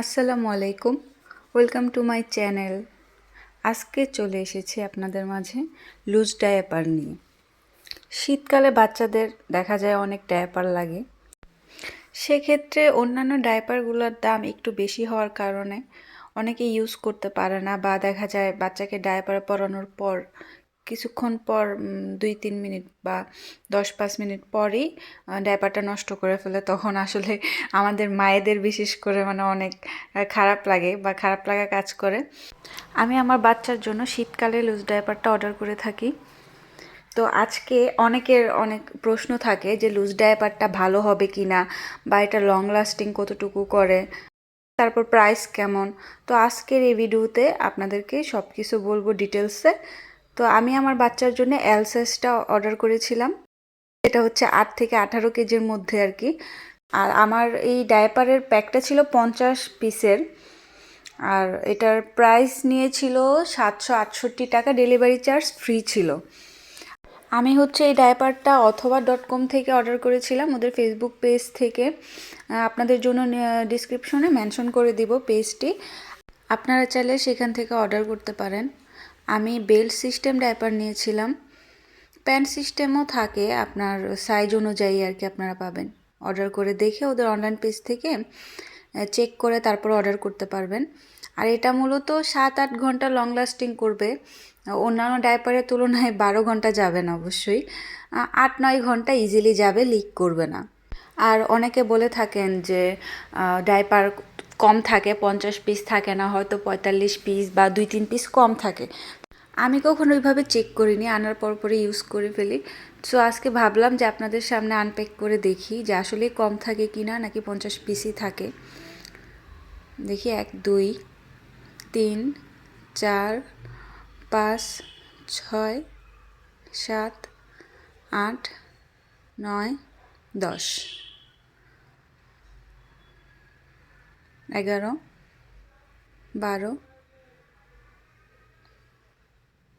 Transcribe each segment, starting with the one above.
আসসালামু আলাইকুম। Welcome to my channel. আজকে চলে এসেছি আপনাদের মাঝে লুজ ডায়াপার নিয়ে। শীতকালে বাচ্চাদের দেখা যায় অনেক ডায়াপার লাগে। সেক্ষেত্রে অন্যান্য ডায়াপারগুলোর দাম একটু বেশি হওয়ার কারণে অনেকে ইউজ করতে পারে না বা দেখা যায় বাচ্চাকে ডায়াপার পরানোর পর কিছুক্ষণ পর দুই, তিন মিনিট বা দশ, পাঁচ মিনিট পরেই ডায়াপারটা নষ্ট করে ফেলে। তখন আসলে আমাদের মায়েদের বিশেষ করে মানে অনেক খারাপ লাগে বা খারাপ লাগা কাজ করে। আমি আমার বাচ্চার জন্য শীতকালে লুজ ডায়াপারটা অর্ডার করে থাকি। তো আজকে অনেকের অনেক প্রশ্ন থাকে যে লুজ ডায়াপারটা ভালো হবে কি না? বা এটা লং লাস্টিং কতটুকু করে? তারপর প্রাইস কেমন? তো আজকের এই ভিডিওতে আপনাদেরকে সব কিছু বলব ডিটেলসে তো আমি আমার বাচ্চার জন্য সাইজটা অর্ডার করেছিলাম। এটা হচ্ছে আট থেকে আঠারো কেজির মধ্যে আর কি। আর আমার এই ডায়াপারের প্যাকটা ছিল পঞ্চাশ পিসের। আর এটার প্রাইস নিয়েছিল সাতশো আটষট্টি টাকা, ডেলিভারি চার্জ ফ্রি ছিল। আমি হচ্ছে এই ডায়াপারটা অথবা ডট কম থেকে অর্ডার করেছিলাম, ওদের ফেসবুক পেজ থেকে। আপনাদের জন্য ডিসক্রিপশনে মেনশন করে দিব পেজটি। আপনারা চাইলে সেখান থেকে অর্ডার করতে পারেন। আমি বেল্ট সিস্টেম ডায়াপার নিয়েছিলাম। প্যান্ট সিস্টেমও থাকে আপনার সাইজ অনুযায়ী আর কি আপনারা পাবেন। অর্ডার করে দেখে ওদের অনলাইন পেজ থেকে চেক করে তারপর অর্ডার করতে পারবেন। আর এটা মূলত সাত আট ঘণ্টা লং লাস্টিং করবে। অন্যান্য ডাইপারের তুলনায় বারো ঘণ্টা যাবে না অবশ্যই। আট নয় ঘণ্টা ইজিলি যাবে লিক করবে না। আর অনেকে বলে থাকেন যে ডাইপার কম থাকে, পঞ্চাশ পিস থাকে না, হয়তো পঁয়তাল্লিশ পিস বা দুই তিন পিস কম থাকে। আমি কখনো ওইভাবে চেক করিনি, আনার পর পরে ইউজ করে ফেলি। সো আজকে ভাবলাম যে আপনাদের সামনে আনপ্যাক করে দেখি যে আসলে কম থাকে কি না নাকি পঞ্চাশ পিসই থাকে। দেখি, এক, দুই, তিন, চার, পাঁচ, ছয়, সাত, আট, নয়, দশ। এগারো, বারো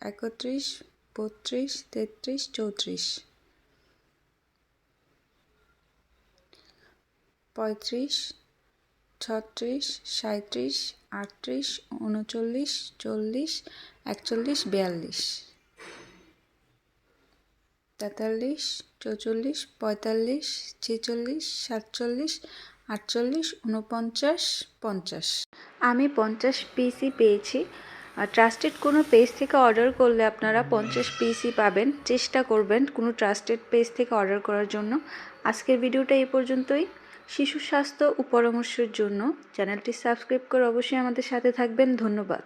একত্রিশ, বত্রিশ, তেত্রিশ, চৌত্রিশ। পঁয়ত্রিশ, ছত্রিশ সাঁত্রিশ আটত্রিশ, উনচল্লিশ, চল্লিশ, একচল্লিশ, বিয়াল্লিশ। তেতাল্লিশ, চৌচল্লিশ, পঁয়তাল্লিশ, ছেচল্লিশ, সাতচল্লিশ, আটচল্লিশ উনপঞ্চাশ পঞ্চাশ। আমি পঞ্চাশ পিসই পেয়েছি। আর ট্রাস্টেড কোনো পেজ থেকে অর্ডার করলে আপনারা পঞ্চাশ পিসই পাবেন। চেষ্টা করবেন কোনো ট্রাস্টেড পেজ থেকে অর্ডার করার জন্য। আজকের ভিডিওটা এই পর্যন্তই। শিশু স্বাস্থ্য ও পরামর্শের জন্য চ্যানেলটি সাবস্ক্রাইব করে অবশ্যই আমাদের সাথে থাকবেন। ধন্যবাদ।